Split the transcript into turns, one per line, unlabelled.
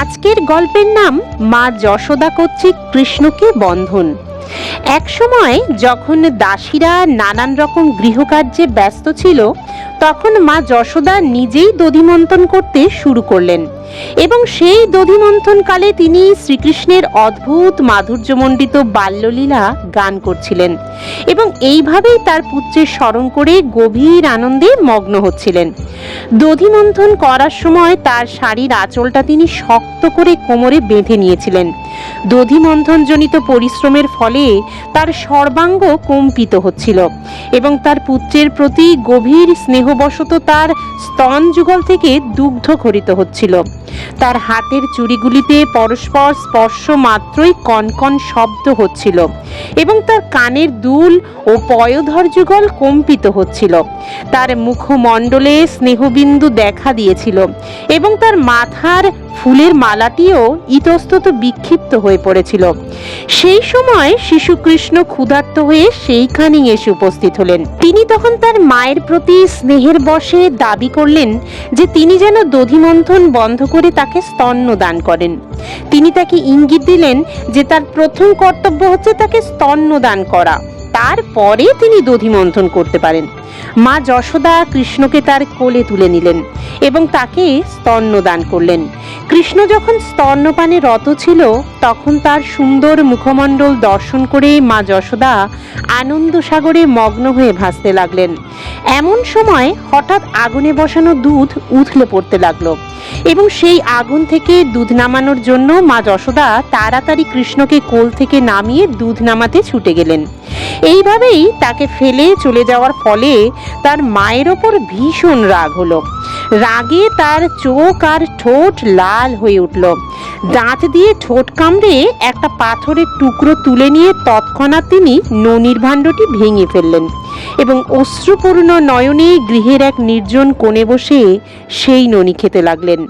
আজকের গল্পের নাম মা যশোদা কর্তৃক কৃষ্ণকে বন্ধন। একসময় যখন দাসীরা নানান রকম গৃহকার্যে ব্যস্ত ছিল, তখন মা যশোদা নিজেই দধিমন্থন করতে শুরু করলেন এবং সেই দধিমন্থনকালে তিনি শ্রীকৃষ্ণের অদ্ভুত মাধুর্যমণ্ডিত বাল্যলীলা গান করছিলেন এবং এইভাবেই তার পুত্রের স্মরণ করে গভীর আনন্দে মগ্ন হচ্ছিলেন। দধিমন্থন করার সময় তার শাড়ির আঁচলটা তিনি শক্ত করে কোমরে বেঁধে নিয়েছিলেন। দধিমন্থনজনিত পরিশ্রমের ফলে তার সর্বাঙ্গ কম্পিত হচ্ছিল এবং তার পুত্রের প্রতি গভীর স্নেহবশত তার স্তন যুগল থেকে দুগ্ধ খরিত হচ্ছিল। তার হাতের চুড়িগুলিতে পরস্পর স্পর্শ মাত্রই কনকন শব্দ হচ্ছিল এবং তার কানের দুল ও পয়োধর যুগল কম্পিত হচ্ছিল। তার মুখমণ্ডলে স্নেহবিন্দু দেখা দিয়েছিল এবং তার মাথার ফুলের মালাটিও ইতস্তত বিক্ষিপ্ত হয়ে পড়েছিল। সেই সময় শিশুকৃষ্ণ ক্ষুধার্ত হয়ে সেইখানেই এসে উপস্থিত হলেন। তিনি তখন তার মায়ের প্রতি স্নেহের বশে দাবি করলেন যে তিনি যেন দধিমন্থন বন্ধ করে তাকে স্তন্য দান করেন। তিনি তাকে ইঙ্গিত দিলেন যে তার প্রথম কর্তব্য হচ্ছে তাকে স্তন্য দান করা। তারপরে তিনি দধিমন্থন করতে পারেন। মা যশোদা কৃষ্ণকে তার কোলে তুলে নিলেন এবং তাকে স্তন্য দান করলেন। কৃষ্ণ যখন স্তন্যপানে রত ছিল, তখন তার সুন্দর মুখমণ্ডল দর্শন করে মা যশোদা আনন্দ সাগরে মগ্ন হয়ে ভাসতে লাগলেন। এমন সময় হঠাৎ আগুনে বসানো দুধ উথলে পড়তে লাগল এবং সেই আগুন থেকে দুধ নামানোর জন্য মা যশোদা তাড়াতাড়ি কৃষ্ণকে কোল থেকে নামিয়ে দুধ নামাতে ছুটে গেলেন। এইভাবেই তাকে ফেলে চলে যাওয়ার ফলে তার মায়ের ওপর ভীষণ রাগ হলো। রাগে তার চোখ আর ঠোঁট লাল হয়ে উঠল। দাঁত দিয়ে ঠোঁট কামড়ে একটা পাথরের টুকরো তুলে নিয়ে তৎক্ষণাৎ তিনি ননির ভাণ্ডটি ভেঙে ফেললেন এবং অশ্রুপূর্ণ নয়নে গৃহের এক নির্জন কোণে বসে সেই ননি খেতে লাগলেন।